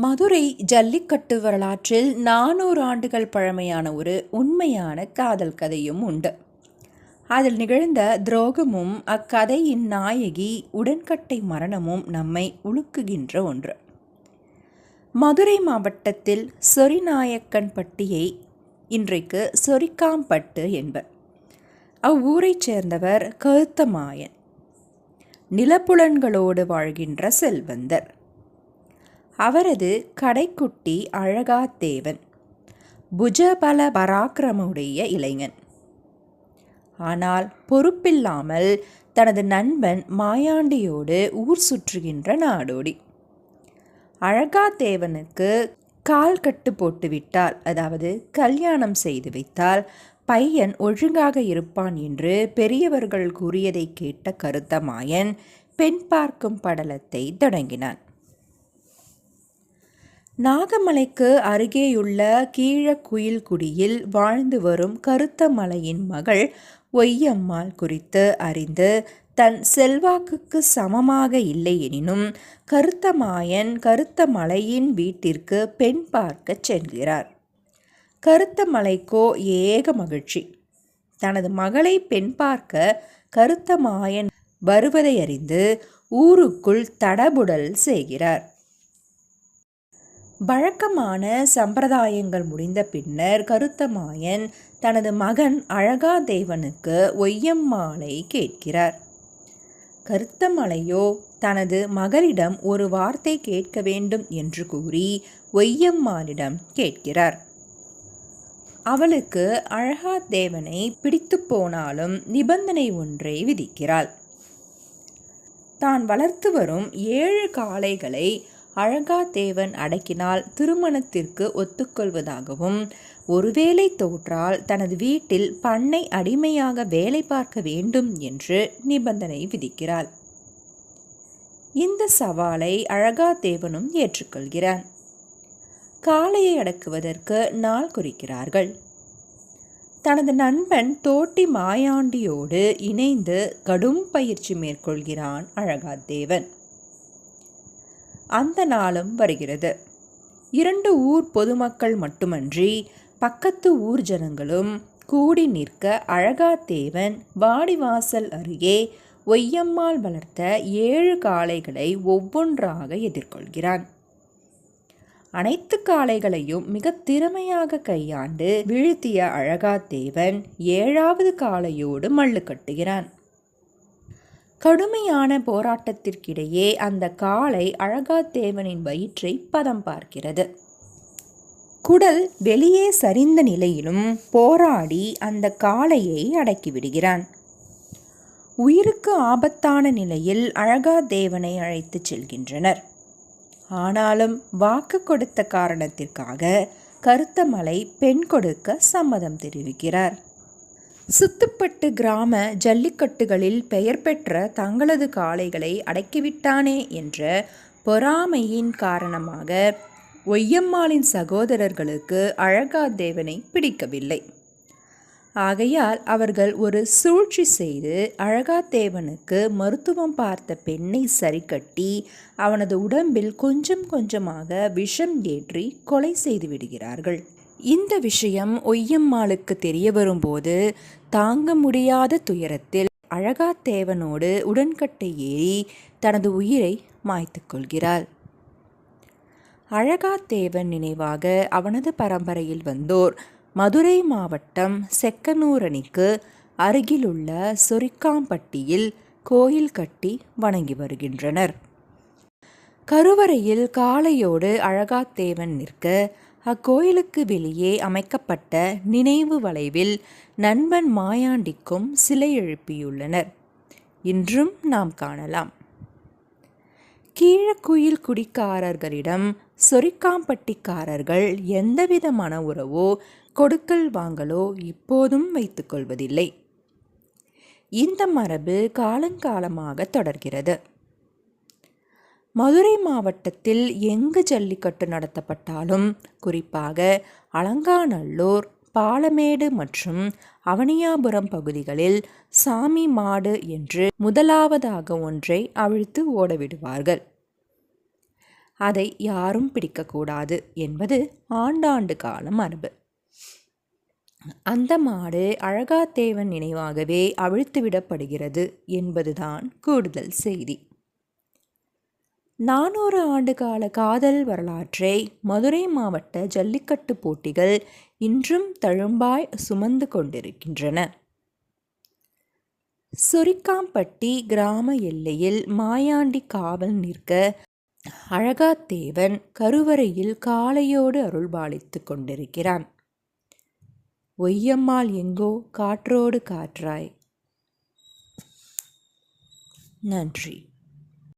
மதுரை ஜல்லிக்கட்டு வரலாற்றில் நானூறு ஆண்டுகள் பழமையான ஒரு உண்மையான காதல் கதையும் உண்டு. அதில் நிகழ்ந்த துரோகமும் அக்கதையின் நாயகி உடன்கட்டை மரணமும் நம்மை உலுக்குகின்ற ஒன்று. மதுரை மாவட்டத்தில் சொரிநாயக்கன்பட்டியை இன்றைக்கு சொரிக்காம்பட்டு என்பர். அவ்வூரைச் சேர்ந்தவர் கருத்தமாயன். நிலப்புலன்களோடு வாழ்கின்ற செல்வந்தர். அவரது கடைக்குட்டி அழகாத்தேவன் புஜபல பராக்கிரமுடைய இளைஞன். ஆனால் பொறுப்பில்லாமல் தனது நண்பன் மாயாண்டியோடு ஊர் சுற்றுகின்ற நாடோடி. அழகாத்தேவனுக்கு கால் கட்டு போட்டு விட்டால் அதாவது கல்யாணம் செய்து வைத்தால் பையன் ஒழுங்காக இருப்பான் என்று பெரியவர்கள் கூறியதை கேட்ட கருத்தமாயன் பெண் பார்க்கும் படலத்தை தொடங்கினான். நாகமலைக்கு அருகேயுள்ள கீழக்குயில்குடியில் வாழ்ந்து வரும் கருத்தமலையின் மகள் ஒய்யம்மாள் குறித்து அறிந்து தன் செல்வாக்குக்கு சமமாக இல்லை எனினும் கருத்தமாயன் கருத்தமலையின் வீட்டிற்கு பெண் பார்க்கச் செல்கிறார். கருத்தமலைக்கோ ஏக மகிழ்ச்சி. தனது மகளை பெண் பார்க்க கருத்தமாயன் வருவதை அறிந்து ஊருக்குள் தடபுடல் செய்கிறார். வழக்கமான சம்பிரதாயங்கள் முடிந்த பின்னர் கருத்தமாயன் தனது மகன் அழகாதேவனுக்கு ஒய்யம்மாளை கேட்கிறார். கருத்தமலையோ தனது மகளிடம் ஒரு வார்த்தை கேட்க வேண்டும் என்று கூறி ஒய்யம்மாளிடம் கேட்கிறார். அவளுக்கு அழகாதேவனை பிடித்து போனாலும் நிபந்தனை ஒன்றை விதிக்கிறாள். தான் வளர்த்து வரும் ஏழு காளைகளை அழகாதேவன் அடக்கினால் திருமணத்திற்கு ஒத்துக்கொள்வதாகவும் ஒருவேளை தோற்றால் தனது வீட்டில் பண்ணை அடிமையாக வேலை பார்க்க வேண்டும் என்று நிபந்தனை விதிக்கிறாள். இந்த சவாலை அழகாதேவனும் ஏற்றுக்கொள்கிறான். காளையை அடக்குவதற்கு நாள் குறிக்கிறார்கள். தனது நண்பன் தோட்டி மாயாண்டியோடு இணைந்து கடும் பயிற்சி மேற்கொள்கிறான் அழகாதேவன். அந்த நாளும் வருகிறது. இரண்டு ஊர் பொதுமக்கள் மட்டுமன்றி பக்கத்து ஊர் ஜனங்களும் கூடி நிற்க அழகாத்தேவன் வாடிவாசல் அருகே ஒய்யம்மாள் வளர்த்த ஏழு காளைகளை ஒவ்வொன்றாக எதிர்கொள்கிறான். அனைத்து காளைகளையும் மிக திறமையாக கையாண்டு வீழ்த்திய அழகாத்தேவன் ஏழாவது காளையோடு மல்லு கட்டுகிறான். கடுமையான போராட்டத்திற்கிடையே அந்த காளை அழகாத்தேவனின் வயிற்றை பதம் பார்க்கிறது. குடல் வெளியே சரிந்த நிலையிலும் போராடி அந்த காளையை அடக்கிவிடுகிறான் உயிருக்கு ஆபத்தான நிலையில் அழகாதேவனை அழைத்துச் செல்கின்றனர். ஆனாலும் வாக்கு கொடுத்த காரணத்திற்காக கருத்தமலை பெண் கொடுக்க சம்மதம் தெரிவிக்கிறார். சுத்துப்பட்டு கிராம ஜல்லிக்கட்டுகளில் பெயர் பெற்ற தங்களது காளைகளை அடக்கிவிட்டானே என்ற பொறாமையின் காரணமாக ஒய்யம்மாளின் சகோதரர்களுக்கு அழகாதேவனை பிடிக்கவில்லை. ஆகையால் அவர்கள் ஒரு சூழ்ச்சி செய்து அழகாத்தேவனுக்கு மருத்துவம் பார்த்த பெண்ணை சரிக்கட்டி அவனது உடம்பில் கொஞ்சம் கொஞ்சமாக விஷம் ஏற்றி கொலை செய்து விடுகிறார்கள். இந்த விஷயம் ஒய்யம்மாளுக்கு தெரிய வரும்போது தாங்க முடியாத துயரத்தில் அழகாத்தேவனோடு உடன்கட்டை ஏறி தனது உயிரை மாய்த்து கொள்கிறாள். அழகாத்தேவன் நினைவாக அவனது பரம்பரையில் வந்தோர் மதுரை மாவட்டம் செக்கனூரணிக்கு அருகிலுள்ள சொரிக்காம்பட்டியில் கோயில் கட்டி வணங்கி வருகின்றனர். கருவறையில் காளையோடு அழகாத்தேவன் நிற்க அக்கோயிலுக்கு வெளியே அமைக்கப்பட்ட நினைவு வளைவில் நண்பன் மாயாண்டிக்கும் சிலை எழுப்பியுள்ளனர். இன்றும் நாம் காணலாம். கீழக்குயில் குடிக்காரர்களிடம் சொரிக்காம்பட்டிக்காரர்கள் எந்தவித மன உறவோ கொடுக்கல் வாங்கலோ இப்போதும் வைத்துக்கொள்வதில்லை இந்த மரபு காலங்காலமாக தொடர்கிறது. மதுரை மாவட்டத்தில் எங்கு ஜல்லிக்கட்டு நடத்தப்பட்டாலும் குறிப்பாக அலங்காநல்லூர் பாலமேடு மற்றும் அவனியாபுரம் பகுதிகளில் சாமி மாடு என்று முதலாவதாக ஒன்றை அவிழ்த்து ஓடவிடுவார்கள். அதை யாரும் பிடிக்கக்கூடாது என்பது ஆண்டாண்டு கால மரபு. அந்த மாடு அழகாத்தேவன் நினைவாகவே அவிழ்த்து விடப்படுகிறது என்பதுதான் கூடுதல் செய்தி. நானூறு ஆண்டு கால காதல் வரலாற்றை மதுரை மாவட்ட ஜல்லிக்கட்டு போட்டிகள் இன்றும் தழும்பாய் சுமந்து கொண்டிருக்கின்றன. சொரிக்காம்பட்டி கிராம எல்லையில் மாயாண்டி காவல் நிற்க அழகாத்தேவன் கருவறையில் காளையோடு அருள்பாலித்து கொண்டிருக்கிறான். ஒய்யம்மாள் எங்கோ காற்றோடு காற்றாய். நன்றி.